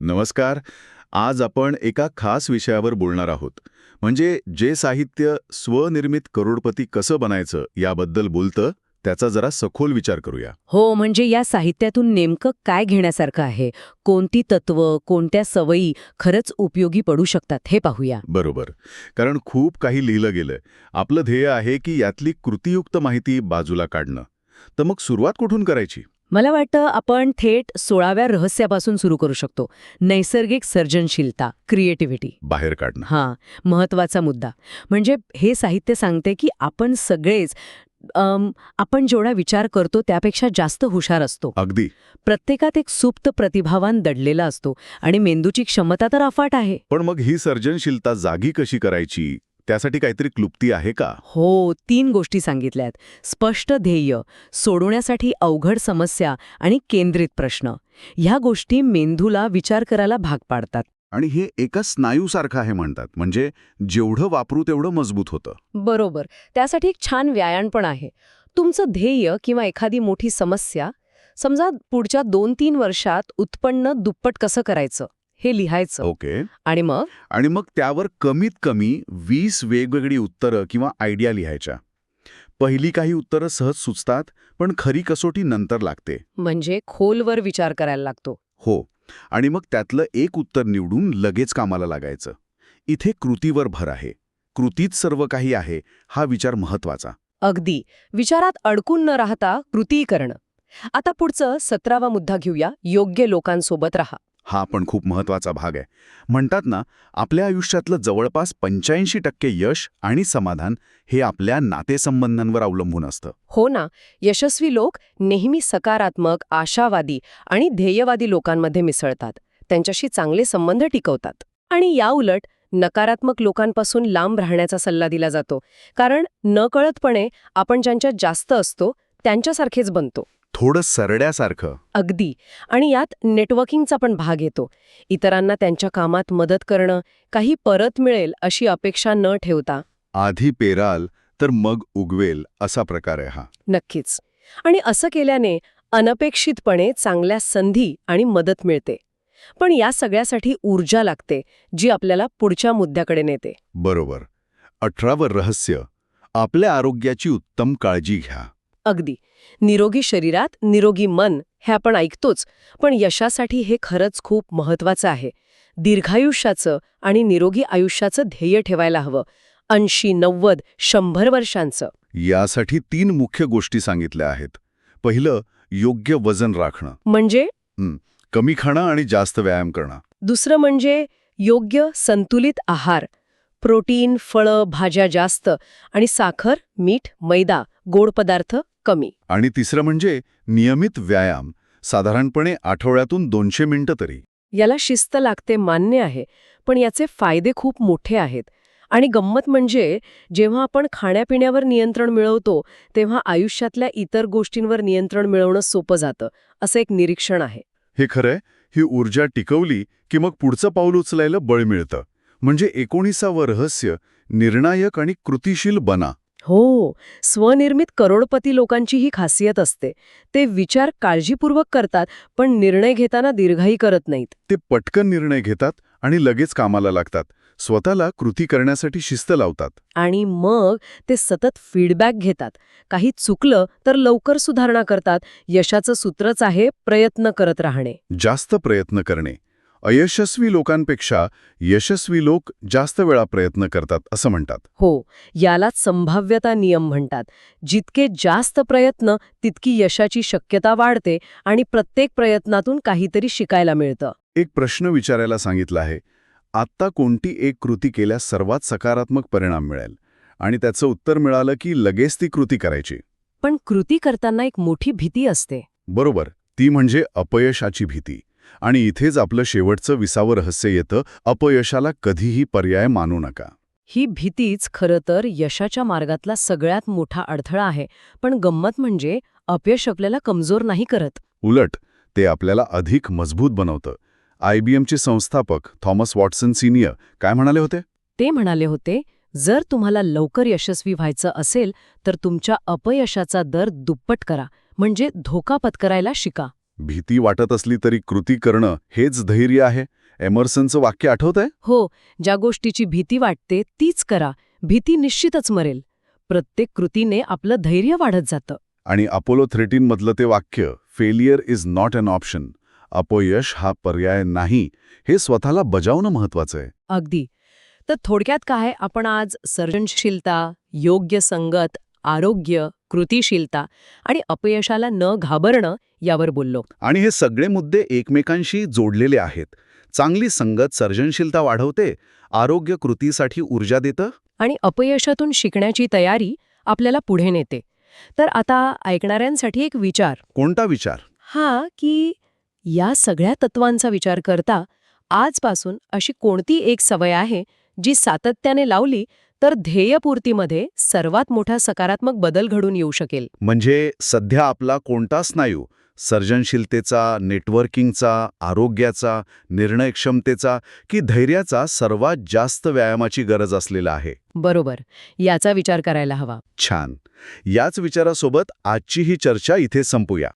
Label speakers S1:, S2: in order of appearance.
S1: नमस्कार. आज आपण एका खास विषयावर बोलणार आहोत. म्हणजे जे साहित्य स्वनिर्मित करोडपती कसं बनायचं याबद्दल बोलतं त्याचा जरा सखोल विचार करूया.
S2: हो म्हणजे या साहित्यातून नेमकं काय घेण्यासारखं आहे? कोणती तत्व कोणत्या सवयी खरंच उपयोगी पडू शकतात हे पाहूया.
S1: बरोबर. कारण खूप काही लिहिलं गेलंय. आपलं ध्येय आहे की यातली कृतीयुक्त माहिती बाजूला काढणं. तर मग सुरुवात कुठून करायची?
S2: मला वाटतं आपण थेट सोळाव्या रहस्यापासून सुरू करू शकतो. नैसर्गिक सर्जनशीलता क्रिएटिव्हिटी
S1: बाहेर काढणं.
S2: हां महत्त्वाचा मुद्दा. म्हणजे हे साहित्य सांगते की आपण सगळेच आपण जेवढा विचार करतो त्यापेक्षा जास्त हुशार असतो.
S1: अगदी.
S2: प्रत्येकात एक सुप्त प्रतिभावान दडलेला असतो आणि मेंदूची क्षमता तर अफाट आहे.
S1: पण मग ही सर्जनशीलता जागी कशी करायची? त्यासाठी काहीतरी क्लुप्ती आहे का?
S2: हो तीन गोष्टी सांगितल्यात. स्पष्ट ध्येय सोडवण्यासाठी अवघड समस्या आणि केंद्रित प्रश्न. ह्या गोष्टी मेंदूला विचार करायला भाग पाडतात.
S1: आणि हे एका स्नायूसारखं आहे म्हणतात. म्हणजे जेवढं वापरू तेवढं मजबूत होतं.
S2: बरोबर. त्यासाठी एक छान व्यायाम पण आहे. तुमचं ध्येय किंवा एखादी मोठी समस्या समजा पुढच्या दोन तीन वर्षात उत्पन्न दुप्पट कसं करायचं? हे लिहायचं.
S1: ओके.
S2: आणि मग?
S1: आणि मग त्यावर कमीत कमी वीस वेगवेगळी उत्तरं किंवा आयडिया लिहायच्या. पहिली काही उत्तरं सहज सुचतात पण खरी कसोटी नंतर लागते.
S2: म्हणजे खोलवर विचार करायला लागतो.
S1: हो. आणि मग त्यातलं एक उत्तर निवडून लगेच कामाला लागायचं. इथे कृतीवर भर आहे. कृतीत सर्व काही आहे हा विचार महत्त्वाचा
S2: अगदी. विचारात अडकून न राहता कृती करणं. आता पुढचं सतरावा मुद्दा घेऊया. योग्य लोकांसोबत राहा.
S1: हा पण खूप महत्त्वाचा भाग आहे. म्हणतात ना आपल्या आयुष्यातलं जवळपास पंच्याऐंशी टक्के यश आणि समाधान हे आपल्या नातेसंबंधांवर अवलंबून असतं.
S2: हो ना यशस्वी लोक नेहमी सकारात्मक आशावादी आणि ध्येयवादी लोकांमध्ये मिसळतात. त्यांच्याशी चांगले संबंध टिकवतात. आणि याउलट नकारात्मक लोकांपासून लांब राहण्याचा सल्ला दिला जातो. कारण नकळतपणे आपण ज्यांच्यात जास्त असतो त्यांच्यासारखेच बनतो.
S1: थोडं सरड्यासारखं.
S2: अगदी. आणि यात नेटवर्किंगचा पण भाग येतो. इतरांना त्यांच्या कामात मदत करणं काही परत मिळेल अशी अपेक्षा न ठेवता.
S1: आधी पेराल तर मग उगवेल असा प्रकार आहे हा.
S2: नक्कीच. आणि असं केल्याने अनपेक्षितपणे चांगल्या संधी आणि मदत मिळते. पण या सगळ्यासाठी ऊर्जा लागते जी आपल्याला पुढच्या मुद्द्याकडे नेते.
S1: बरोबर. अठरावं रहस्य. आपल्या आरोग्याची उत्तम काळजी घ्या.
S2: अगदी. निरोगी शरीरात निरोगी मन हे आपण ऐकतोच पण यशासाठी हे खरंच खूप महत्वाचं आहे. दीर्घायुष्याचं आणि निरोगी आयुष्याचं ध्येय ठेवायला हवं. ऐंशी नव्वद शंभर वर्षांचं.
S1: यासाठी तीन मुख्य गोष्टी सांगितल्या आहेत. पहिलं योग्य वजन राखणं.
S2: म्हणजे?
S1: कमी खाणं आणि जास्त व्यायाम करणं.
S2: दुसरं म्हणजे योग्य संतुलित आहार. प्रोटीन फळं भाज्या जास्त आणि साखर मीठ मैदा गोड पदार्थ कमी.
S1: आणि तिसरं म्हणजे नियमित व्यायाम साधारणपणे आठवड्यातून दोनशे मिनिटं तरी.
S2: याला शिस्त लागते मान्य आहे पण याचे फायदे खूप मोठे आहेत. आणि गंमत म्हणजे जेव्हा आपण खाण्यापिण्यावर नियंत्रण मिळवतो तेव्हा आयुष्यातल्या इतर गोष्टींवर नियंत्रण मिळवणं सोपं जातं असं एक निरीक्षण आहे.
S1: हे खरंय ही ऊर्जा टिकवली की मग पुढचं पाऊल उचलायला बळ मिळतं. म्हणजे एकोणीसावं रहस्य निर्णायक आणि कृतिशील बना.
S2: हो स्वनिर्मित करोडपती लोकांची ही खासियत असते. ते विचार काळजीपूर्वक करतात पण निर्णय घेताना दीर्घाई करत नाहीत.
S1: ते पटकन निर्णय घेतात आणि लगेच कामाला लागतात. स्वतःला कृती करण्यासाठी शिस्त लावतात.
S2: आणि मग ते सतत फीडबॅक घेतात. काही चुकलं तर लवकर सुधारणा करतात. यशाचं सूत्रच आहे प्रयत्न करत राहणे.
S1: जास्त प्रयत्न करणे. अयशस्वी लोकांपेक्षा यशस्वी लोक जास्त वेळा प्रयत्न करतात असं म्हणतात.
S2: हो यालाच संभाव्यता नियम म्हणतात. जितके जास्त प्रयत्न तितकी यशाची शक्यता वाढते आणि प्रत्येक प्रयत्नातून काहीतरी शिकायला मिळतं.
S1: एक प्रश्न विचारायला सांगितला आहे. आत्ता कोणती एक कृती केल्यास सर्वात सकारात्मक परिणाम मिळेल? आणि त्याचं उत्तर मिळालं की लगेच ती कृती करायची.
S2: पण कृती करताना एक मोठी भीती असते.
S1: बरोबर ती म्हणजे अपयशाची भीती. आणि इथेच आपलं शेवटचं विसावं रहस्य येतं अपयशाला कधीही पर्याय मानू नका.
S2: ही भीतीच खरं तर यशाच्या मार्गातला सगळ्यात मोठा अडथळा आहे पण गंमत म्हणजे अपयश आपल्याला कमजोर नाही करत.
S1: उलट ते आपल्याला अधिक मजबूत बनवतं. आयबीएमचे संस्थापक थॉमस वॉटसन सिनियर काय म्हणाले होते?
S2: ते म्हणाले होते जर तुम्हाला लवकर यशस्वी व्हायचं असेल तर तुमच्या अपयशाचा दर दुप्पट करा म्हणजे धोका पत्करायला शिका.
S1: भीती वाटत असली तरी कृती करणं हेच धैर्य आहे. एमर्सनचं वाक्य आठवत आहे
S2: हो ज्या गोष्टीची भीती वाटते तीच करा. भीती निश्चितच मरेल. प्रत्येक कृतीने आपलं धैर्य वाढत जातं.
S1: आणि अपोलो थ्रेटीन मधलं ते वाक्य failure is not an option. अपयश हा पर्याय नाही. हे स्वतःला बजावणं महत्वाचं आहे.
S2: अगदी. तर थोडक्यात काय आपण आज सर्जनशीलता योग्य संगत आरोग्य कृतिशीलता आणि अपयशाला न घाबरणं यावर बोललो.
S1: आणि हे सगळे मुद्दे एकमेकांशी जोडलेले आहेत. चांगली संगत सर्जनशीलता वाढवते आरोग्य कृतीसाठी ऊर्जा देतं.
S2: आणि अपयशातून शिकण्याची तयारी आपल्याला पुढे नेते. तर आता ऐकणाऱ्यांसाठी एक विचार.
S1: कोणता विचार?
S2: हा की या सगळ्या तत्वांचा विचार करता आजपासून अशी कोणती एक सवय आहे जी सातत्याने लावली तर ध्येयपूर्तीमध्ये सर्वात मोठा सकारात्मक बदल घडून येऊ शकेल.
S1: म्हणजे सध्या आपला कोणता स्नायू सर्जनशीलतेचा नेटवर्किंगचा आरोग्याचा निर्णयक्षमतेचा की धैर्याचा सर्वात जास्त व्यायामाची गरज असलेला आहे.
S2: बरोबर. याचा विचार करायला हवा.
S1: छान. याच विचारासोबत आजची ही चर्चा इथे संपूया.